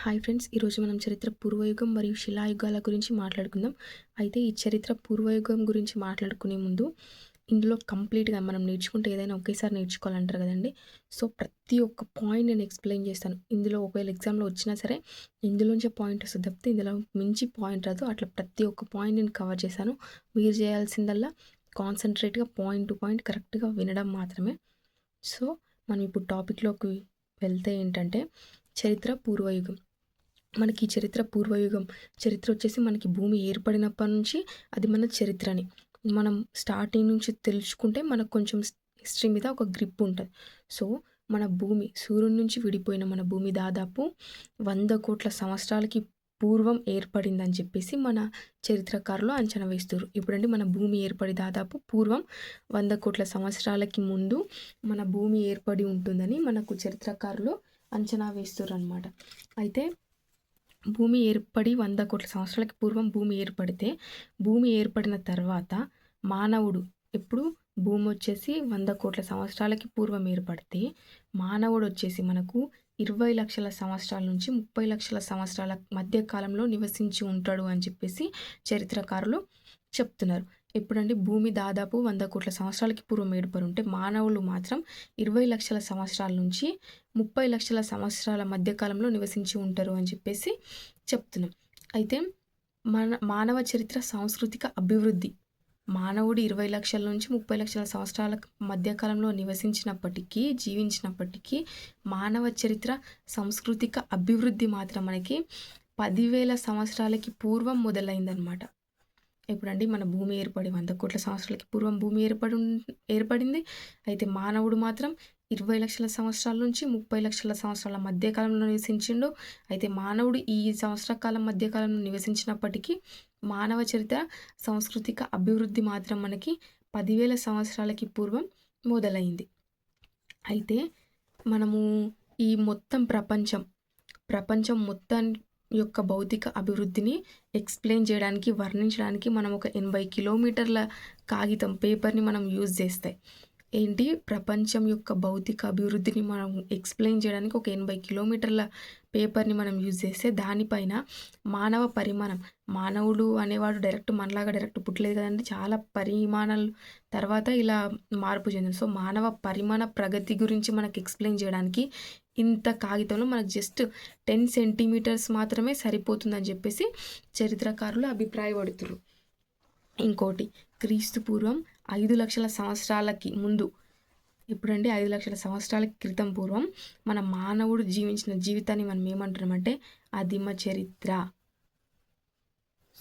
Hi friends ఈరోజు మనం చరిత్ర పూర్వయుగం మరియు శిలాయుగాల గురించి మాట్లాడుకుందాం. అయితే ఈ చరిత్ర పూర్వయుగం గురించి మాట్లాడుకునే ముందు ఇందులో కంప్లీట్గా మనం నేర్చుకుంటే ఏదైనా ఒకేసారి నేర్చుకోవాలంటారు కదండి. సో ప్రతి ఒక్క పాయింట్ నేను ఎక్స్ప్లెయిన్ చేస్తాను. ఇందులో ఒకవేళ ఎగ్జామ్లో వచ్చినా సరే ఇందులోంచే పాయింట్ వస్తుంది తప్పితే ఇందులో మించి పాయింట్ రాదు. అట్లా ప్రతి ఒక్క పాయింట్ నేను కవర్ చేశాను మీరు చేయాల్సిందల్లా కాన్సన్ట్రేట్గా పాయింట్ టు పాయింట్ కరెక్ట్గా వినడం మాత్రమే. సో మనం ఇప్పుడు టాపిక్లోకి వెళ్తే ఏంటంటే చరిత్ర పూర్వయుగం. మనకి ఈ చరిత్ర పూర్వయుగం. చరిత్ర వచ్చేసి మనకి భూమి ఏర్పడినప్పటి నుంచి అది మన చరిత్రని. మనం స్టార్టింగ్ నుంచి తెలుసుకుంటే మనకు కొంచెం హిస్టరీ మీద ఒక గ్రిప్ ఉంటుంది. సో మన భూమి సూర్యుడి నుంచి విడిపోయిన మన భూమి దాదాపు వంద కోట్ల సంవత్సరాలకి పూర్వం ఏర్పడిందని చెప్పేసి మన చరిత్రకారులు అంచనా వేస్తారు ఇప్పుడంటే మన భూమి ఏర్పడి దాదాపు పూర్వం వంద కోట్ల సంవత్సరాలకి ముందు మన భూమి ఏర్పడి ఉంటుందని మనకు చరిత్రకారులు అంచనా వేస్తారు అనమాట అయితే భూమి ఏర్పడి వంద కోట్ల సంవత్సరాలకి పూర్వం భూమి ఏర్పడితే భూమి ఏర్పడిన తర్వాత మానవుడు ఎప్పుడు భూమి వచ్చేసి వంద కోట్ల సంవత్సరాలకి పూర్వం ఏర్పడితే మానవుడు వచ్చేసి మనకు ఇరవై లక్షల సంవత్సరాల నుంచి ముప్పై లక్షల సంవత్సరాల మధ్య కాలంలో నివసించి ఉంటాడు అని చెప్పేసి చరిత్రకారులు చెప్తున్నారు. ఎప్పుడంటే భూమి దాదాపు వంద కోట్ల సంవత్సరాలకి పూర్వం ఏర్పడి ఉంటే మానవులు మాత్రం ఇరవై లక్షల సంవత్సరాల నుంచి ముప్పై లక్షల సంవత్సరాల మధ్యకాలంలో నివసించి ఉంటారు అని చెప్పేసి చెప్తున్నాం. అయితే మన మానవ చరిత్ర సాంస్కృతిక అభివృద్ధి. మానవుడు ఇరవై లక్షల నుంచి ముప్పై లక్షల సంవత్సరాల మధ్యకాలంలో నివసించినప్పటికీ జీవించినప్పటికీ మానవ చరిత్ర సాంస్కృతిక అభివృద్ధి మాత్రం మనకి పదివేల సంవత్సరాలకి పూర్వం మొదలైందనమాట ఇప్పుడండి మన భూమి ఏర్పడి వంద కోట్ల సంవత్సరాలకి పూర్వం భూమి ఏర్పడి ఏర్పడింది. అయితే మానవుడు మాత్రం ఇరవై లక్షల సంవత్సరాల నుంచి ముప్పై లక్షల సంవత్సరాల మధ్యకాలంలో నివసించిండు. అయితే మానవుడు ఈ సంవత్సర కాలం మధ్యకాలంలో నివసించినప్పటికీ మానవ చరిత్ర సాంస్కృతిక అభివృద్ధి మాత్రం మనకి పదివేల సంవత్సరాలకి పూర్వం మొదలైంది. అయితే మనము ఈ మొత్తం ప్రపంచం ప్రపంచం మొత్తం యొక్క భౌతిక అభివృద్ధిని ఎక్స్ప్లెయిన్ చేయడానికి వర్ణించడానికి మనం ఒక ఎనభై కిలోమీటర్ల కాగితం పేపర్ని మనం యూజ్ చేస్తాయి ఏంటి? ప్రపంచం యొక్క భౌతిక అభివృద్ధిని మనం ఎక్స్ప్లెయిన్ చేయడానికి ఒక ఎనభై కిలోమీటర్ల పేపర్ని మనం యూజ్ చేస్తే దానిపైన మానవ పరిమాణం మానవుడు అనేవాడు డైరెక్ట్ మనలాగా డైరెక్ట్ పుట్టలేదు కదండి. చాలా పరిమాణాలు తర్వాత ఇలా మార్పు చెందింది. సో మానవ పరిమాణ ప్రగతి గురించి మనకు ఎక్స్ప్లెయిన్ చేయడానికి ఇంత కాగితంలో మనకు జస్ట్ టెన్ సెంటీమీటర్స్ మాత్రమే సరిపోతుందని చెప్పేసి చరిత్రకారులు అభిప్రాయపడుతున్నారు ఇంకోటి క్రీస్తు పూర్వం ఐదు లక్షల సంవత్సరాలకి ముందు ఇప్పుడంటే ఐదు లక్షల సంవత్సరాల క్రితం పూర్వం మన మానవుడు జీవించిన జీవితాన్ని మనం ఏమంటున్నామంటే అదిమ చరిత్ర.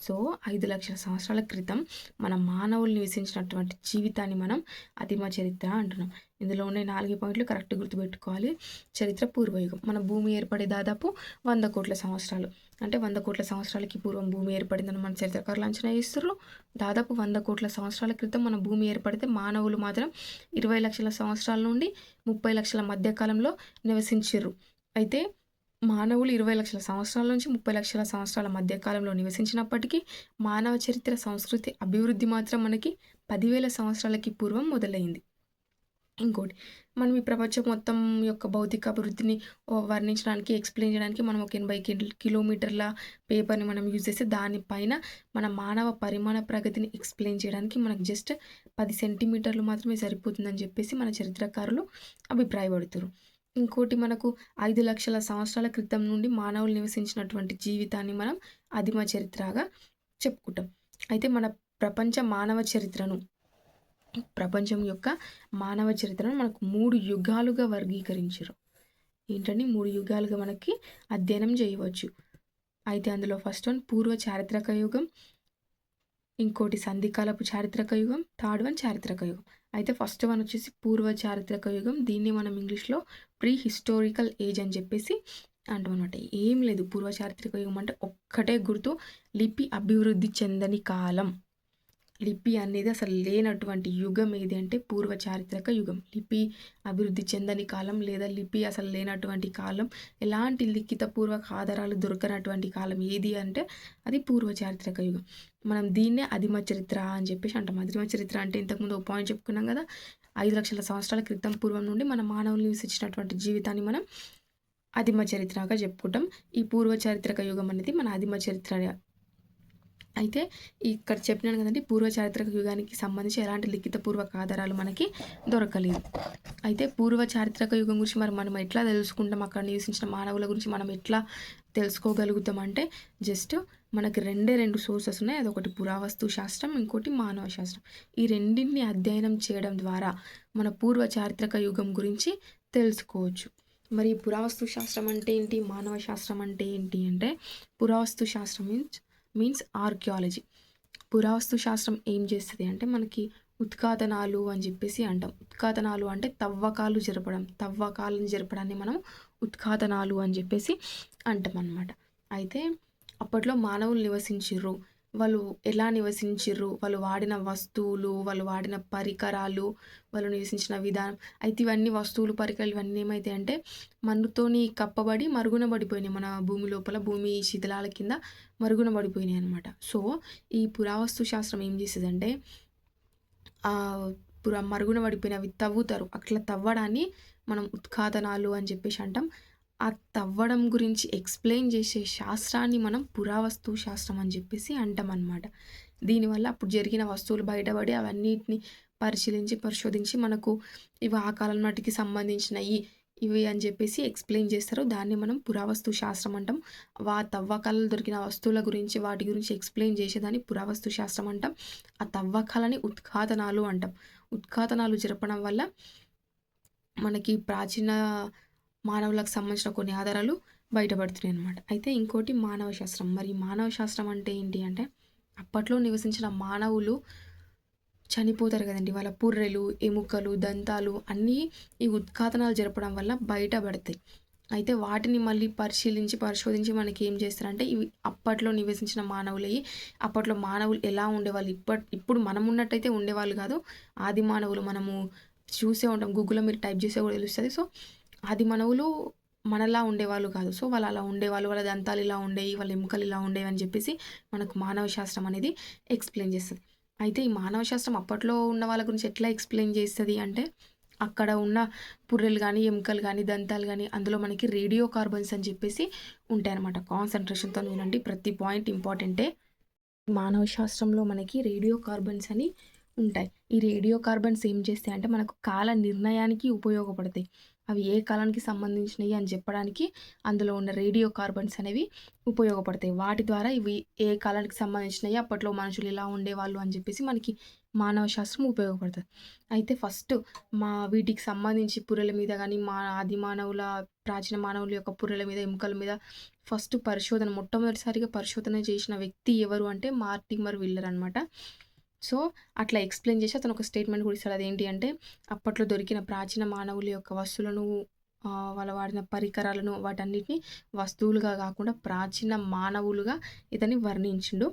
సో ఐదు లక్షల సంవత్సరాల క్రితం మన మానవులు నివసించినటువంటి జీవితాన్ని మనం అతిమ చరిత్ర అంటున్నాం. ఇందులో ఉండే నాలుగు పాయింట్లు కరెక్ట్ గుర్తుపెట్టుకోవాలి. చరిత్ర పూర్వయుగం. మన భూమి ఏర్పడే దాదాపు వంద కోట్ల సంవత్సరాలు. అంటే వంద కోట్ల సంవత్సరాలకి పూర్వం భూమి ఏర్పడిందని మన చరిత్రకారులు అంచనా వేస్తారు దాదాపు వంద కోట్ల సంవత్సరాల క్రితం మన భూమి ఏర్పడితే మానవులు మాత్రం ఇరవై లక్షల సంవత్సరాల నుండి ముప్పై లక్షల మధ్యకాలంలో నివసించారు అయితే మానవులు ఇరవై లక్షల సంవత్సరాల నుంచి ముప్పై లక్షల సంవత్సరాల మధ్యకాలంలో నివసించినప్పటికీ మానవ చరిత్ర సంస్కృతి అభివృద్ధి మాత్రం మనకి పదివేల సంవత్సరాలకి పూర్వం మొదలైంది. ఇంకోటి మనం ఈ ప్రపంచం మొత్తం యొక్క భౌతిక అభివృద్ధిని వర్ణించడానికి ఎక్స్ప్లెయిన్ చేయడానికి మనం ఒక ఎనభై కిలోమీటర్ల పేపర్ని మనం యూజ్ చేస్తే దానిపైన మన మానవ పరిమాణ ప్రగతిని ఎక్స్ప్లెయిన్ చేయడానికి మనకు జస్ట్ పది సెంటీమీటర్లు మాత్రమే సరిపోతుందని చెప్పేసి మన చరిత్రకారులు అభిప్రాయపడుతున్నారు ఇంకోటి మనకు ఐదు లక్షల సంవత్సరాల క్రితం నుండి మానవులు నివసించినటువంటి జీవితాన్ని మనం ఆదిమ చరిత్రగా చెప్పుకుంటాం. అయితే మన ప్రపంచ మానవ చరిత్రను ప్రపంచం యొక్క మానవ చరిత్రను మనకు మూడు యుగాలుగా వర్గీకరించారు. ఏంటంటే మూడు యుగాలుగా మనకి అధ్యయనం చేయవచ్చు. అయితే అందులో ఫస్ట్ వన్ పూర్వ చారిత్రక యుగం ఇంకోటి సంధికాలపు చారిత్రక యుగం థర్డ్ వన్ చారిత్రక యుగం. అయితే ఫస్ట్ వన్ వచ్చేసి పూర్వ చారిత్రక యుగం. దీన్ని మనం ఇంగ్లీష్లో ప్రీ హిస్టారికల్ ఏజ్ అని చెప్పేసి అంటాం అనమాట ఏం లేదు. పూర్వ చారిత్రక యుగం అంటే ఒక్కటే గుర్తు. లిపి అభివృద్ధి చెందని కాలం. లిపి అనేది అసలు లేనటువంటి యుగం ఏది అంటే పూర్వ చారిత్రక యుగం. లిపి అభివృద్ధి చెందని కాలం లేదా లిపి అసలు లేనటువంటి కాలం ఎలాంటి లిఖిత పూర్వక ఆధారాలు దొరకనటువంటి కాలం ఏది అంటే అది పూర్వ చారిత్రక యుగం. మనం దీన్నే అధిమ చరిత్ర అని చెప్పేసి అంటాం. అధిమ చరిత్ర అంటే ఇంతకుముందు ఒక పాయింట్ చెప్పుకున్నాం కదా ఐదు లక్షల సంవత్సరాల క్రితం పూర్వం నుండి మన మానవులు నివసించినటువంటి జీవితాన్ని మనం ఆదిమ చరిత్రగా చెప్పుకుంటాం. ఈ పూర్వ చారిత్రక యుగం అనేది మన ఆదిమ చరిత్ర అయితే ఇక్కడ చెప్పినాను కదండి పూర్వ చారిత్రక యుగానికి సంబంధించి ఎలాంటి లిఖితపూర్వక ఆధారాలు మనకి దొరకలేదు. అయితే పూర్వ చారిత్రక యుగం గురించి మరి మనం ఎట్లా తెలుసుకుంటాం? అక్కడ నివసించిన మానవుల గురించి మనం ఎట్లా తెలుసుకోగలుగుతాం అంటే జస్ట్ మనకి రెండే రెండు సోర్సెస్ ఉన్నాయి. అదొకటి పురావస్తు శాస్త్రం ఇంకోటి మానవ శాస్త్రం. ఈ రెండింటిని అధ్యయనం చేయడం ద్వారా మన పూర్వ చారిత్రక యుగం గురించి తెలుసుకోవచ్చు. మరి పురావస్తు శాస్త్రం అంటే ఏంటి? మానవ శాస్త్రం అంటే ఏంటి అంటే పురావస్తు శాస్త్రం మీన్స్ మీన్స్ ఆర్కియాలజీ. పురావస్తు శాస్త్రం ఏం చేస్తుంది అంటే మనకి ఉత్కాతనాలు అని చెప్పేసి అంటాం. ఉత్కాతనాలు అంటే తవ్వకాలు జరపడం తవ్వకాలను జరపడాన్ని మనం ఉత్కాతనాలు అని చెప్పేసి అంటాం అన్నమాట అయితే అప్పట్లో మానవులు నివసించిర్రు. వాళ్ళు ఎలా నివసించిర్రు? వాళ్ళు వాడిన వస్తువులు వాళ్ళు వాడిన పరికరాలు వాళ్ళు నివసించిన విధానం. అయితే ఇవన్నీ వస్తువులు పరికరాలు ఇవన్నీ ఏమైతాయి అంటే మన్నుతోని కప్పబడి మరుగున పడిపోయినాయి మన భూమి లోపల భూమి శిథిలాల కింద మరుగున పడిపోయినాయి అనమాట సో ఈ పురావస్తు శాస్త్రం ఏం చేసేదంటే పురా మరుగున పడిపోయినవి తవ్వుతారు. అట్లా తవ్వడాన్ని మనం ఉత్కాదనాలు అని చెప్పేసి అంటాం. ఆ తవ్వడం గురించి ఎక్స్ప్లెయిన్ చేసే శాస్త్రాన్ని మనం పురావస్తు శాస్త్రం అని చెప్పేసి అంటాం అనమాట దీనివల్ల అప్పుడు జరిగిన వస్తువులు బయటపడి అవన్నిటిని పరిశీలించి పరిశోధించి మనకు ఇవి ఆ కాలం నాటికి సంబంధించినవి ఇవి అని చెప్పేసి ఎక్స్ప్లెయిన్ చేస్తారు. దాన్ని మనం పురావస్తు శాస్త్రం అంటాం. వా తవ్వకాలలో దొరికిన వస్తువుల గురించి వాటి గురించి ఎక్స్ప్లెయిన్ చేసేదాన్ని పురావస్తు శాస్త్రం అంటాం. ఆ తవ్వకాలని ఉత్ఖాతనాలు అంటాం. ఉత్ఖాతనాలు జరపడం వల్ల మనకి ప్రాచీన మానవులకు సంబంధించిన కొన్ని ఆధారాలు బయటపడుతున్నాయి అనమాట అయితే ఇంకోటి మానవ శాస్త్రం మరి మానవ శాస్త్రం అంటే ఏంటి అంటే అప్పట్లో నివసించిన మానవులు చనిపోతారు కదండి. వాళ్ళ పుర్రెలు ఎముకలు దంతాలు అన్నీ ఈ ఉత్కాతనాలు జరపడం వల్ల బయటపడతాయి. అయితే వాటిని మళ్ళీ పరిశీలించి పరిశోధించి మనకి ఏం చేస్తారంటే ఇవి అప్పట్లో నివసించిన మానవులయ్యి అప్పట్లో మానవులు ఎలా ఉండేవాళ్ళు ఇప్పటి ఇప్పుడు మనం ఉన్నట్టయితే ఉండేవాళ్ళు కాదు. ఆది మానవులు మనము చూసే ఉంటాం. గూగుల్లో మీరు టైప్ చేసే కూడా తెలుస్తుంది. సో ఆది మనవులు మనలా ఉండేవాళ్ళు కాదు. సో వాళ్ళు అలా ఉండేవాళ్ళు వాళ్ళ దంతాలు ఇలా ఉండేవి వాళ్ళ ఎముకలు ఇలా ఉండేవి అని చెప్పేసి మనకు మానవ శాస్త్రం అనేది ఎక్స్ప్లెయిన్ చేస్తుంది. అయితే ఈ మానవ శాస్త్రం అప్పట్లో ఉన్న వాళ్ళ గురించి ఎట్లా ఎక్స్ప్లెయిన్ చేస్తుంది అంటే అక్కడ ఉన్న పుర్రెలు కానీ ఎముకలు కానీ దంతాలు కానీ అందులో మనకి రేడియో కార్బన్స్ అని చెప్పేసి ఉంటాయన్నమాట. కాన్సన్ట్రేషన్తో వినండి ప్రతి పాయింట్ ఇంపార్టెంటే మానవ శాస్త్రంలో మనకి రేడియో కార్బన్స్ అని ఉంటాయి. ఈ రేడియో కార్బన్స్ ఏం చేస్తాయి అంటే మనకు కాల నిర్ణయానికి ఉపయోగపడతాయి. అవి ఏ కాలానికి సంబంధించినవి అని చెప్పడానికి అందులో ఉన్న రేడియో కార్బన్స్ అనేవి ఉపయోగపడతాయి. వాటి ద్వారా ఇవి ఏ కాలానికి సంబంధించినవి అప్పట్లో మనుషులు ఇలా ఉండేవాళ్ళు అని చెప్పేసి మనకి మానవ శాస్త్రం ఉపయోగపడుతుంది. అయితే ఫస్ట్ మా వీటికి సంబంధించి పుర్రెల మీద కానీ మా ఆది మానవుల ప్రాచీన మానవుల యొక్క పుర్రెల మీద ఎముకల మీద ఫస్ట్ పరిశోధన మొట్టమొదటిసారిగా పరిశోధన చేసిన వ్యక్తి ఎవరు అంటే మార్టిమర్ విల్లర్ అనమాట సో అట్లా ఎక్స్ప్లెయిన్ చేసి అతను ఒక స్టేట్మెంట్ కూడా ఇస్తాడు. అదేంటి అంటే అప్పట్లో దొరికిన ప్రాచీన మానవుల యొక్క వస్తువులను వాళ్ళ వాడిన పరికరాలను వాటన్నిటిని వస్తువులుగా కాకుండా ప్రాచీన మానవులుగా ఇతన్ని వర్ణించిండు.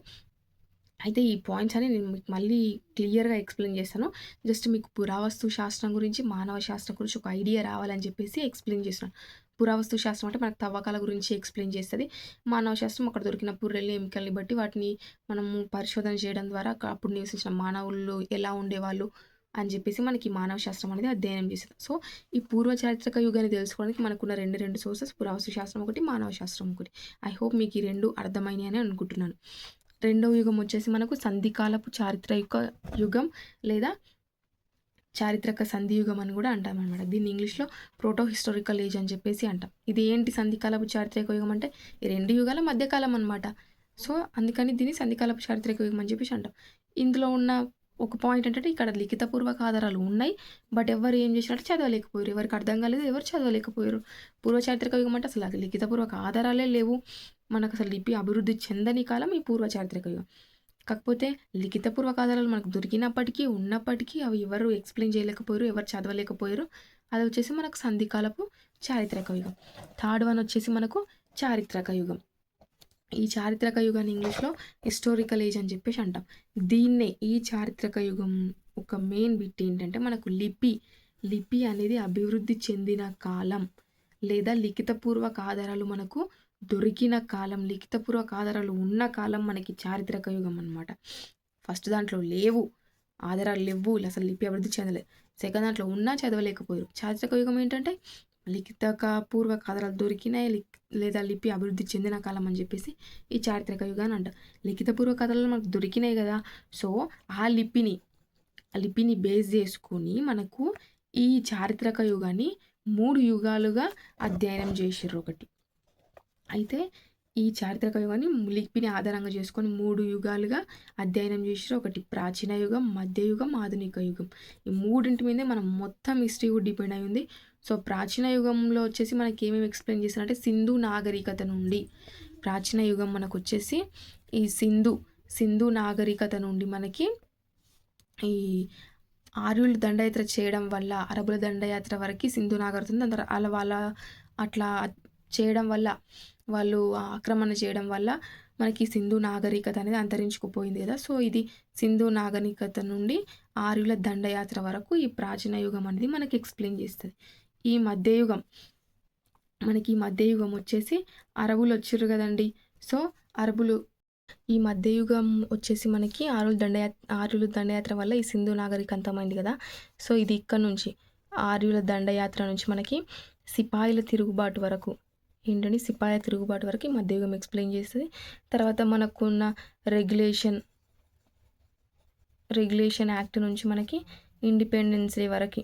అయితే ఈ పాయింట్స్ అని నేను మీకు మళ్ళీ క్లియర్గా ఎక్స్ప్లెయిన్ చేస్తాను. జస్ట్ మీకు పురావస్తు శాస్త్రం గురించి మానవ శాస్త్రం గురించి ఒక ఐడియా రావాలని చెప్పేసి ఎక్స్ప్లెయిన్ చేస్తున్నాను. పురావస్తు శాస్త్రం అంటే మనకు తవ్వకాల గురించి ఎక్స్ప్లెయిన్ చేస్తుంది. మానవ శాస్త్రం అక్కడ దొరికిన పుర్రెల్ని ఎముకల్ని బట్టి వాటిని మనము పరిశోధన చేయడం ద్వారా అప్పుడు నివసించిన మానవులు ఎలా ఉండేవాళ్ళు అని చెప్పేసి మనకి మానవ శాస్త్రం అనేది అధ్యయనం చేస్తుంది. సో ఈ పూర్వ చారిత్రక యుగాన్ని తెలుసుకోవడానికి మనకున్న రెండు రెండు సోర్సెస్ పురావస్తు శాస్త్రం ఒకటి మానవ శాస్త్రం ఒకటి. ఐ హోప్ మీకు ఈ రెండు అర్థమైనాయని అని అనుకుంటున్నాను. రెండవ యుగం వచ్చేసి మనకు సంధికాలపు చారిత్రక యుగం లేదా చారిత్రక సంధియుగం అని కూడా అంటాం అనమాట దీన్ని ఇంగ్లీష్లో ప్రోటో హిస్టారికల్ ఏజ్ అని చెప్పేసి అంటాం. ఇది ఏంటి సంధికాలపు చారిత్రక యుగం అంటే? ఈ రెండు యుగాల మధ్యకాలం అనమాట సో అందుకని దీన్ని సంధికాలపు చారిత్రక యుగం అని చెప్పేసి అంటాం. ఇందులో ఉన్న ఒక పాయింట్ ఏంటంటే ఇక్కడ లిఖితపూర్వక ఆధారాలు ఉన్నాయి బట్ ఎవరు ఏం చేసినట్టు చదవలేకపోయారు. ఎవరికి అర్థం కాలేదు ఎవరు చదవలేకపోయారు. పూర్వ చారిత్రక యుగం అంటే అసలు లిఖితపూర్వక ఆధారాలే లేవు. మనకు అసలు లిపి అభివృద్ధి చెందని కాలం ఈ పూర్వ చారిత్రక యుగం కాకపోతే లిఖితపూర్వక ఆధారాలు మనకు దొరికినప్పటికీ ఉన్నప్పటికీ అవి ఎవరు ఎక్స్ప్లెయిన్ చేయలేకపోయారు ఎవరు చదవలేకపోయారు అది వచ్చేసి మనకు సంధికాలపు చారిత్రక యుగం. థర్డ్ వన్ వచ్చేసి మనకు చారిత్రక యుగం. ఈ చారిత్రక యుగాన్ని ఇంగ్లీష్లో హిస్టారికల్ ఏజ్ అని చెప్పేసి అంటాం. దీన్నే ఈ చారిత్రక యుగం ఒక మెయిన్ బిట్ ఏంటంటే మనకు లిపి. లిపి అనేది అభివృద్ధి చెందిన కాలం లేదా లిఖితపూర్వక ఆధారాలు మనకు దొరికిన కాలం లిఖితపూర్వక ఆధారాలు ఉన్న కాలం మనకి చారిత్రక యుగం అనమాట ఫస్ట్ దాంట్లో లేవు ఆధారాలు లేవు అసలు లిపి అభివృద్ధి చెందలేదు సెకండ్ దాంట్లో ఉన్నా చదవలేకపోయారు. చారిత్రక యుగం ఏంటంటే లిఖితక పూర్వ కథనాలు దొరికినాయి. లేదా లిపి అభివృద్ధి చెందిన కాలం అని చెప్పేసి ఈ చారిత్రక యుగాన్ని అంటారు. లిఖిత పూర్వ కథలు మనకు దొరికినాయి కదా. సో ఆ లిపిని ఆ లిపిని బేస్ చేసుకొని మనకు ఈ చారిత్రక యుగాన్ని మూడు యుగాలుగా అధ్యయనం చేసారు ఒకటి. అయితే ఈ చారిత్రక యుగాన్ని లిపిని ఆధారంగా చేసుకొని మూడు యుగాలుగా అధ్యయనం చేసారు ఒకటి ప్రాచీన యుగం మధ్యయుగం ఆధునిక యుగం. ఈ మూడింటి మీదే మనం మొత్తం హిస్టరీ కూడా డిపెండ్ అయి ఉంది సో ప్రాచీన యుగంలో వచ్చేసి మనకి ఏమేమి ఎక్స్ప్లెయిన్ చేస్తారంటే సింధు నాగరికత నుండి. ప్రాచీన యుగం మనకు వచ్చేసి ఈ సింధు సింధు నాగరికత నుండి మనకి ఈ ఆర్యులు దండయాత్ర చేయడం వల్ల అరబుల దండయాత్ర వరకు సింధు నాగరికత ఉంది. అలా వాళ్ళ అట్లా చేయడం వల్ల వాళ్ళు ఆక్రమణ చేయడం వల్ల మనకి సింధు నాగరికత అనేది అంతరించుకుపోయింది కదా. సో ఇది సింధు నాగరికత నుండి ఆర్యుల దండయాత్ర వరకు ఈ ప్రాచీన యుగం అనేది మనకి ఎక్స్ప్లెయిన్ చేస్తుంది. ఈ మధ్యయుగం. మనకి ఈ మధ్యయుగం వచ్చేసి అరబులు వచ్చారు కదండి. సో అరబులు ఈ మధ్యయుగం వచ్చేసి మనకి ఆరుల దండయాత్ర ఆరుల దండయాత్ర వల్ల ఈ సింధు నాగరికంతమైంది కదా. సో ఇది ఇక్కడ నుంచి ఆర్యుల దండయాత్ర నుంచి మనకి సిపాయిల తిరుగుబాటు వరకు ఏంటంటే సిపాయిల తిరుగుబాటు వరకు మధ్యయుగం ఎక్స్ప్లెయిన్ చేస్తుంది. తర్వాత మనకున్న రెగ్యులేషన్ రెగ్యులేషన్ యాక్ట్ నుంచి మనకి ఇండిపెండెన్స్ డే వరకు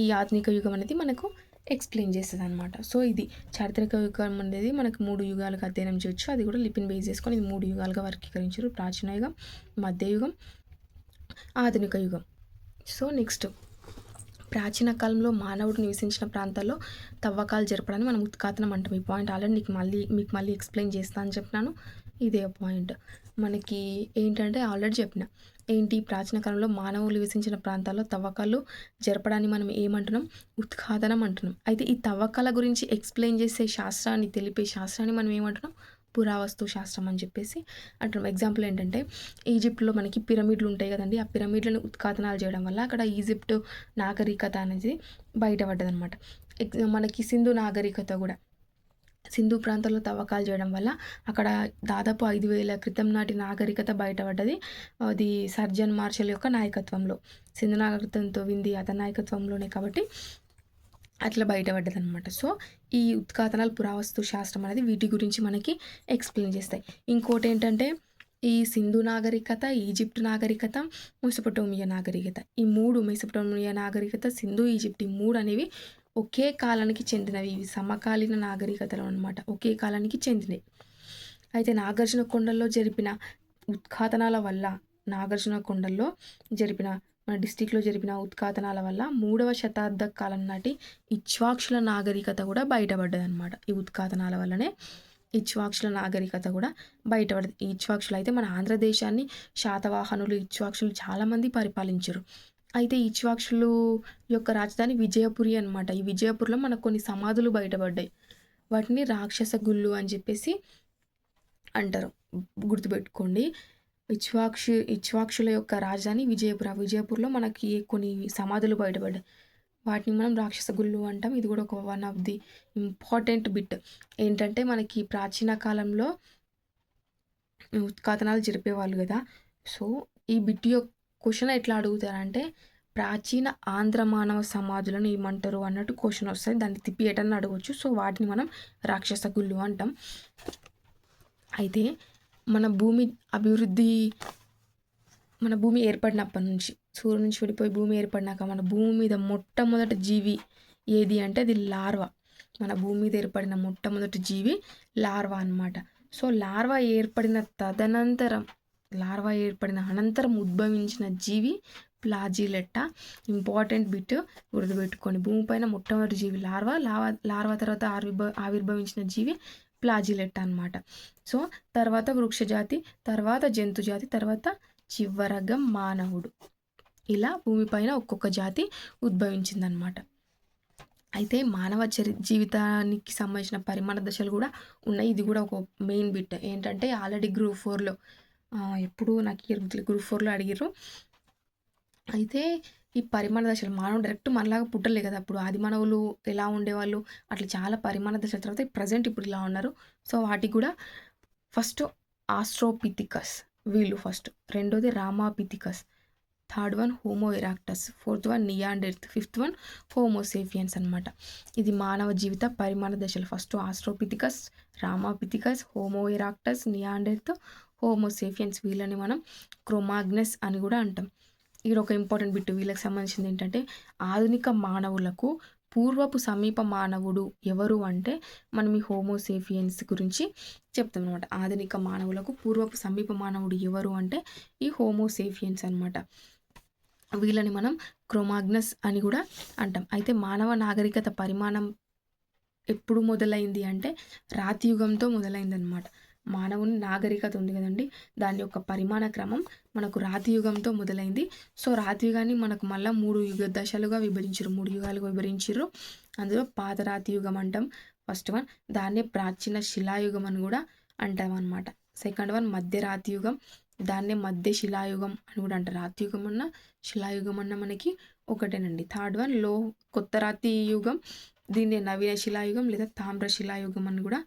ఈ ఆధునిక యుగం అనేది మనకు ఎక్స్ప్లెయిన్ చేస్తుంది అనమాట సో ఇది చారిత్రక యుగం అనేది మనకు మూడు యుగాలుగా అధ్యయనం చేయొచ్చు. అది కూడా లిపిని బేస్ చేసుకొని ఇది మూడు యుగాలుగా వర్గీకరించారు. ప్రాచీన యుగం మధ్యయుగం ఆధునిక యుగం. సో నెక్స్ట్ ప్రాచీన కాలంలో మానవుడు నివసించిన ప్రాంతాల్లో తవ్వకాలు జరపడాన్ని మనం ఉత్కాతనం అంటాం. ఈ పాయింట్ ఆల్రెడీ నీకు మళ్ళీ మీకు మళ్ళీ ఎక్స్ప్లెయిన్ చేస్తాను అని చెప్పినాను. ఇదే పాయింట్ మనకి ఏంటంటే ఆల్రెడీ చెప్పిన. ఏంటి? ప్రాచీన కాలంలో మానవులు నివసించిన ప్రాంతాల్లో తవ్వకాలు జరపడాన్ని మనం ఏమంటున్నాం? ఉత్ఖాదనం అంటున్నాం. అయితే ఈ తవ్వకాల గురించి ఎక్స్ప్లెయిన్ చేసే శాస్త్రాన్ని తెలిపే శాస్త్రాన్ని మనం ఏమంటున్నాం? పురావస్తు శాస్త్రం అని చెప్పేసి అంటున్నాం. ఎగ్జాంపుల్ ఏంటంటే ఈజిప్ట్లో మనకి పిరమిడ్లు ఉంటాయి కదండి. ఆ పిరమిడ్లను ఉత్ఖాతనాలు చేయడం వల్ల అక్కడ ఈజిప్ట్ నాగరికత అనేది బయటపడ్డదనమాట మనకి సింధు నాగరికత కూడా. సింధు ప్రాంతంలో తవ్వకాలు చేయడం వల్ల అక్కడ దాదాపు ఐదు వేల క్రితం నాటి నాగరికత బయటపడ్డది. అది సర్జన్ మార్షల్ యొక్క నాయకత్వంలో. సింధు నాగరికతను తవ్వింది అతని నాయకత్వంలోనే కాబట్టి అట్లా బయటపడ్డది అనమాట సో ఈ ఉత్కాతనాలు పురావస్తు శాస్త్రం అనేది వీటి గురించి మనకి ఎక్స్ప్లెయిన్ చేస్తాయి. ఇంకోటి ఏంటంటే ఈ సింధు నాగరికత ఈజిప్ట్ నాగరికత మెసపటోమియా నాగరికత. ఈ మూడు మెసపటోమియా నాగరికత సింధు ఈజిప్ట్ ఈ మూడు అనేవి ఒకే కాలానికి చెందినవి. ఇవి సమకాలీన నాగరికతలు అనమాట ఒకే కాలానికి చెందినవి. అయితే నాగార్జున కొండల్లో జరిపిన ఉత్ఖాతనాల వల్ల నాగార్జున కొండల్లో జరిపిన మన డిస్టిక్లో జరిపిన ఉత్ఖాతనాల వల్ల మూడవ శతాబ్ద కాలం నాటి ఇచ్వాక్షుల నాగరికత కూడా బయటపడ్డది అనమాట ఈ ఉత్ఖాతనాల వల్లనే ఇచ్వాక్షుల నాగరికత కూడా బయటపడదు ఈ ఇచ్వాక్షులు అయితే మన ఆంధ్రదేశాన్ని శాతవాహనులు ఇచ్వాక్షులు చాలామంది పరిపాలించారు. అయితే ఇచ్వాక్షులు యొక్క రాజధాని విజయపురి అనమాట ఈ విజయపురిలో మనకు కొన్ని సమాధులు బయటపడ్డాయి. వాటిని రాక్షస గుళ్ళు అని చెప్పేసి అంటారు. గుర్తుపెట్టుకోండి. ఇచ్వాక్షు ఇచ్వాక్షుల యొక్క రాజధాని విజయపుర. విజయపూర్లో మనకి కొన్ని సమాధులు బయటపడ్డాయి. వాటిని మనం రాక్షస గుళ్ళు అంటాం. ఇది కూడా ఒక one of the important bit ఏంటంటే మనకి ప్రాచీన కాలంలో కథనాలు జరిపేవాళ్ళు కదా. సో ఈ బిట్ యొక్క క్వశ్చన్ ఎట్లా అడుగుతారంటే ప్రాచీన ఆంధ్ర మానవ సమాధులను ఏమంటారు అన్నట్టు క్వశ్చన్ వస్తుంది దాన్ని తిప్పి ఎటన్నా అడగవచ్చు సో వాటిని మనం రాక్షస గుళ్ళు అంటాం. అయితే మన భూమి అభివృద్ధి మన భూమి ఏర్పడినప్పటి నుంచి సూర్యుడు నుంచి విడిపోయి భూమి ఏర్పడినాక మన భూమి మీద మొట్టమొదటి జీవి ఏది అంటే అది లార్వా. మన భూమి మీద ఏర్పడిన మొట్టమొదటి జీవి లార్వా అనమాట సో లార్వా ఏర్పడిన తదనంతరం లార్వా ఏర్పడిన అనంతరం ఉద్భవించిన జీవి ప్లాజీలెట్ట ఇంపార్టెంట్ బిట్ గుర్తుపెట్టుకోండి. భూమిపైన మొట్టమొదటి జీవి లార్వా లావా లార్వా తర్వాత ఆవిర్భ ఆవిర్భవించిన జీవి ప్లాజిలెట్ అనమాట సో తర్వాత వృక్షజాతి తర్వాత జంతుజాతి తర్వాత చివరగా మానవుడు. ఇలా భూమిపైన ఒక్కొక్క జాతి ఉద్భవించిందనమాట అయితే మానవ చరి జీవితానికి సంబంధించిన పరిమాణ దశలు కూడా ఉన్నాయి. ఇది కూడా ఒక మెయిన్ బిట్ ఏంటంటే ఆల్రెడీ గ్రూప్ ఫోర్లో ఎప్పుడు నాకు ఇయర్ గ్రూప్ ఫోర్లో అడిగారు అయితే ఈ పరిమాణ దశలు మానవుడు డైరెక్ట్ మనలాగా పుట్టలే కదా అప్పుడు. ఆది మానవులు ఎలా ఉండేవాళ్ళు? అట్లా చాలా పరిమాణ దశల తర్వాత ప్రజెంట్ ఇప్పుడు ఇలా ఉన్నారు. సో వాటికి కూడా ఫస్ట్ ఆస్ట్రోపిథికస్ వీళ్ళు ఫస్ట్ రెండోది Ramapithecus third one Homo erectus fourth one Neanderthal fifth one Homo sapiens అనమాట ఇది మానవ జీవిత పరిమాణ దశలు. ఫస్ట్ ఆస్ట్రోపిథికస్ రామాపిథికస్ హోమో ఎరాక్టస్ నియాండెర్త్ హోమోసేఫియన్స్ వీళ్ళని మనం క్రోమాగ్నెస్ అని కూడా అంటాం. ఇక్కడ ఒక ఇంపార్టెంట్ బిట్ వీళ్ళకి సంబంధించింది ఏంటంటే ఆధునిక మానవులకు పూర్వపు సమీప మానవుడు ఎవరు అంటే మనం ఈ హోమోసేఫియన్స్ గురించి చెప్తాం అనమాట ఆధునిక మానవులకు పూర్వపు సమీప మానవుడు ఎవరు అంటే ఈ హోమోసేఫియన్స్ అనమాట వీళ్ళని మనం క్రోమాగ్నస్ అని కూడా అంటాం. అయితే మానవ నాగరికత పరిమాణం ఎప్పుడు మొదలైంది అంటే రాతియుగంతో మొదలైంది మొదలైందనమాట మానవుని నాగరికత ఉంది కదండి. దాని యొక్క పరిమాణ క్రమం మనకు రాతి యుగంతో మొదలైంది. సో రాతి యుగాన్ని మనకు మళ్ళీ మూడు యుగ దశలుగా విభజించారు మూడు యుగాలుగా విభజించారు అందులో పాత రాతి యుగం అంటాం. First one. దాన్నే ప్రాచీన శిలాయుగం అని కూడా అంటాం అనమాట సెకండ్ వన్ మధ్య రాతి యుగం దాన్నే మధ్య శిలాయుగం అని కూడా అంటారు. రాతి యుగం అన్న శిలాయుగం అన్న మనకి ఒకటేనండి. థర్డ్ వన్లో కొత్త రాతి యుగం దీన్ని నవీన శిలాయుగం లేదా తామ్ర శిలాయుగం అని కూడా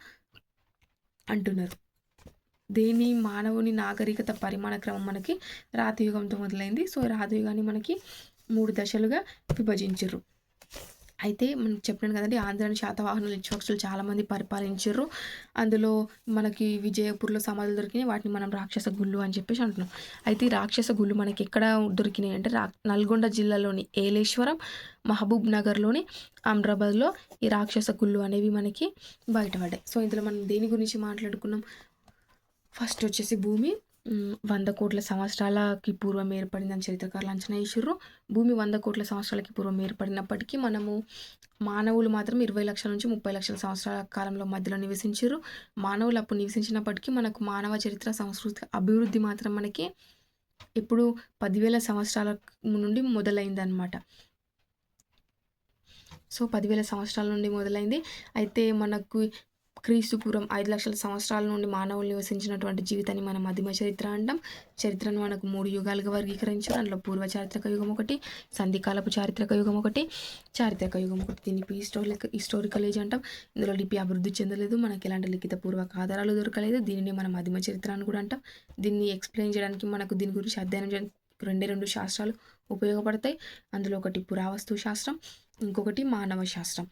అంటున్నారు. దేని మానవుని నాగరికత పరిమాణ క్రమం మనకి రాతియుగంతో మొదలైంది. సో రాతియుగాన్ని మనకి మూడు దశలుగా విభజించరు అయితే మనం చెప్పాను కదండి ఆంధ్రాని శాతవాహనులు ఇచ్చుపక్షులు చాలామంది పరిపాలించారు అందులో మనకి విజయపూర్లో సమాధులు దొరికినాయి. వాటిని మనం రాక్షస గుళ్ళు అని చెప్పేసి అంటున్నాం. అయితే రాక్షస గుళ్ళు మనకి ఎక్కడ దొరికినాయి అంటే రా నల్గొండ జిల్లాలోని ఏలేశ్వరం మహబూబ్ నగర్లోని అమ్రాబాద్లో ఈ రాక్షస గుళ్ళు అనేవి మనకి బయటపడ్డాయి. సో ఇందులో మనం దేని గురించి మాట్లాడుకున్నాం? ఫస్ట్ వచ్చేసి భూమి వంద కోట్ల సంవత్సరాలకి పూర్వం ఏర్పడిందని చరిత్రకారులు అంచనా వేసారు భూమి వంద కోట్ల సంవత్సరాలకి పూర్వం ఏర్పడినప్పటికీ మనము మానవులు మాత్రం ఇరవై లక్షల నుంచి ముప్పై లక్షల సంవత్సరాల కాలంలో మధ్యలో నివసించారు మానవులు అప్పుడు నివసించినప్పటికీ మనకు మానవ చరిత్ర సంస్కృతి అభివృద్ధి మాత్రం మనకి ఇప్పుడు పదివేల సంవత్సరాల నుండి మొదలైందనమాట సో పదివేల సంవత్సరాల నుండి మొదలైంది. అయితే మనకు క్రీస్తుపూర్వం ఐదు లక్షల సంవత్సరాల నుండి మానవులు నివసించినటువంటి జీవితాన్ని మనం మధ్యమ చరిత్ర అంటాం. చరిత్రను మనకు మూడు యుగాలుగా వర్గీకరించారు. అందులో పూర్వ చారిత్రక యుగం ఒకటి సంధికాలపు చారిత్రక యుగం ఒకటి చారిత్రక యుగం ఒకటి. దీన్ని హిస్టోరిక హిస్టోరికల్ ఏజ్ అంటాం. ఇందులో లిపి అభివృద్ధి చెందలేదు. మనకి ఎలాంటి లిఖిత పూర్వక ఆధారాలు దొరకలేదు. దీనిని మనం మధ్యమ చరిత్ర అని కూడా అంటాం. దీన్ని ఎక్స్ప్లెయిన్ చేయడానికి మనకు దీని గురించి అధ్యయనం చేయడానికి రెండే రెండు శాస్త్రాలు ఉపయోగపడతాయి. అందులో ఒకటి పురావస్తు శాస్త్రం ఇంకొకటి మానవ శాస్త్రం.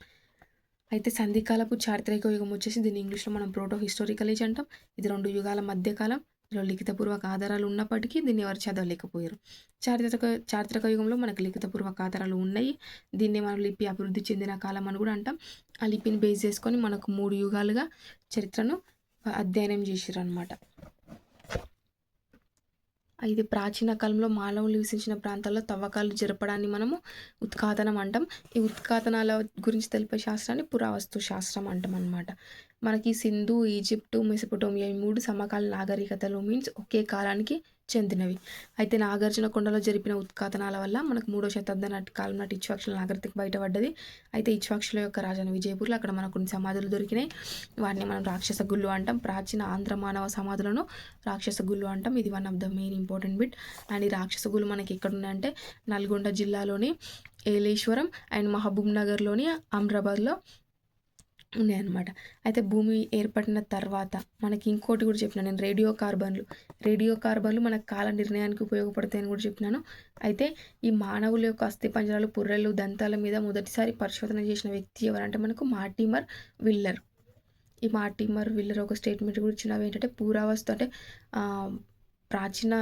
అయితే సంధికాలపు చారిత్రక యుగం వచ్చేసి దీన్ని ఇంగ్లీష్లో మనం ప్రోటో హిస్టారికల్ ఏజ్ అంటాం. ఇది రెండు యుగాల మధ్యకాలం. ఇందులో లిఖితపూర్వక ఆధారాలు ఉన్నప్పటికీ దీన్ని ఎవరు చదవలేకపోయారు? చారిత్రక చారిత్రక యుగంలో మనకు లిఖితపూర్వక ఆధారాలు ఉన్నాయి. దీన్ని మనం లిపి అభివృద్ధి చెందిన కాలం అని కూడా అంటాం. ఆ లిపిని బేస్ చేసుకొని మనకు మూడు యుగాలుగా చరిత్రను అధ్యయనం చేసారు అనమాట ఇది ప్రాచీన కాలంలో మానవులు నివసించిన ప్రాంతాల్లో తవ్వకాలు జరపడాన్ని మనము ఉత్కాతనం అంటాం. ఈ ఉత్కాతనాల గురించి తెలిపే శాస్త్రాన్ని పురావస్తు శాస్త్రం అంటాం అనమాట మనకి సింధు ఈజిప్టు మెసపటోమియా ఈ మూడు సమకాల నాగరికతలు మీన్స్ ఒకే కాలానికి చెందినవి. అయితే నాగార్జున కొండలో జరిపిన ఉత్కాతనాల వల్ల మనకు మూడో శతాబ్దం నాటి కాలం నాటి ఇచ్వాక్షుల నాగరికత బయటపడ్డది. అయితే ఇచ్వాక్షుల యొక్క రాజాను విజయపూర్లో అక్కడ మనకు కొన్ని సమాధులు దొరికినాయి. వాటిని మనం రాక్షస గుళ్ళు అంటాం. ప్రాచీన ఆంధ్ర మానవ సమాధులను రాక్షస గుళ్ళు అంటాం. ఇది one of the main important bit and ఈ రాక్షస గుళ్ళు మనకి ఎక్కడ ఉన్నాయంటే నల్గొండ జిల్లాలోని ఏలేశ్వరం అండ్ మహబూబ్ నగర్లోని అమ్రాబాద్లో ఉన్నాయన్నమాట అయితే భూమి ఏర్పడిన తర్వాత మనకి ఇంకోటి కూడా చెప్పినాను. నేను రేడియో కార్బన్లు రేడియో కార్బన్లు మన కాల నిర్ణయానికి ఉపయోగపడతాయని కూడా చెప్పినాను. అయితే ఈ మానవుల యొక్క అస్థిపంజరాలు పుర్రెలు దంతాల మీద మొదటిసారి పరిశోధన చేసిన వ్యక్తి ఎవరంటే మనకు మార్టిమర్ విల్లర్. ఈ మార్టిమర్ విల్లర్ ఒక స్టేట్మెంట్ కూడా ఇచ్చినవి ఏంటంటే పురావస్తు అంటే ప్రాచీన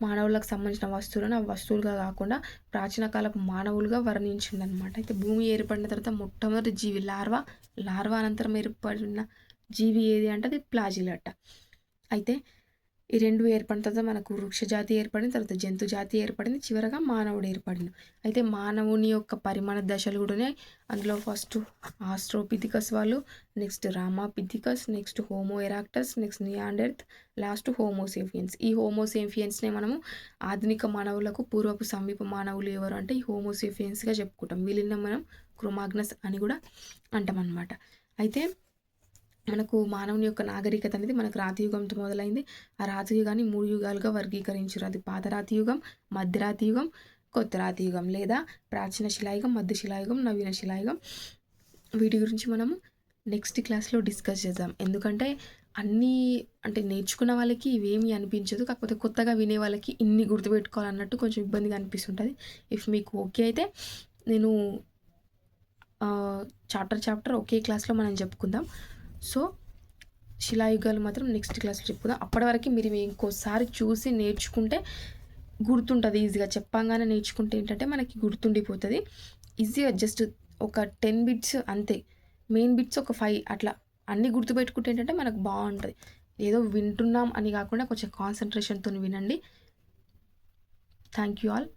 మానవులకు సంబంధించిన వస్తువులను ఆ వస్తువులుగా కాకుండా ప్రాచీన కాలపు మానవులుగా వర్ణించిందనమాట అయితే భూమి ఏర్పడిన తర్వాత మొట్టమొదటి జీవి లార్వా లార్వా అనంతరం ఏర్పడిన జీవి ఏది అంటే అది ప్లాజిలట. అయితే ఈ రెండు ఏర్పడిన తర్వాత మనకు వృక్ష జాతి ఏర్పడింది తర్వాత జంతు జాతి ఏర్పడింది చివరగా మానవుడు ఏర్పడింది అయితే మానవుని యొక్క పరిమాణ దశలు కూడా అందులో ఫస్ట్ ఆస్ట్రోపిథికస్ వాళ్ళు next Ramapithecus next Homo erectus next Neanderthal last Homo sapiens ఈ హోమోసేఫియన్స్నే మనము ఆధునిక మానవులకు పూర్వపు సమీప మానవులు ఎవరు అంటే ఈ హోమోసేఫియన్స్గా చెప్పుకుంటాం. వీళ్ళని మనం క్రోమాగ్నస్ అని కూడా అంటాం అనమాట అయితే మనకు మానవుని యొక్క నాగరికత అనేది మనకు రాతియుగంతో మొదలైంది. ఆ రాతియుగాన్ని మూడు యుగాలుగా వర్గీకరించారు. అది పాతరాతి యుగం మధ్యరాతి యుగం కొత్త రాతియుగం లేదా ప్రాచీన శిలాయుగం మధ్య శిలాయుగం నవీన శిలాయుగం. వీటి గురించి మనము నెక్స్ట్ క్లాస్లో డిస్కస్ చేద్దాం. ఎందుకంటే అన్నీ అంటే నేర్చుకున్న వాళ్ళకి ఇవేమీ అనిపించదు. కాకపోతే కొత్తగా వినే వాళ్ళకి ఇన్ని గుర్తుపెట్టుకోవాలన్నట్టు కొంచెం ఇబ్బందిగా అనిపిస్తుంటుంది. ఇఫ్ మీకు ఓకే అయితే నేను చాప్టర్ చాప్టర్ ఒకే క్లాస్లో మనం చెప్పుకుందాం. సో శిలాయుగాలు మాత్రం నెక్స్ట్ క్లాస్లో చెప్పుకుందాం. అప్పటి వరకు మీరు ఇంకోసారి చూసి నేర్చుకుంటే గుర్తుంటుంది ఈజీగా చెప్పంగానే నేర్చుకుంటే ఏంటంటే మనకి గుర్తుండిపోతుంది. ఈజీగా జస్ట్ ఒక టెన్ బిట్స్ అంతే. మెయిన్ బిట్స్ ఒక ఫైవ్ అట్లా. అన్నీ గుర్తుపెట్టుకుంటే ఏంటంటే మనకు బాగుంటుంది. ఏదో వింటున్నాం అని కాకుండా కొంచెం కాన్సన్ట్రేషన్తో వినండి. Thank you all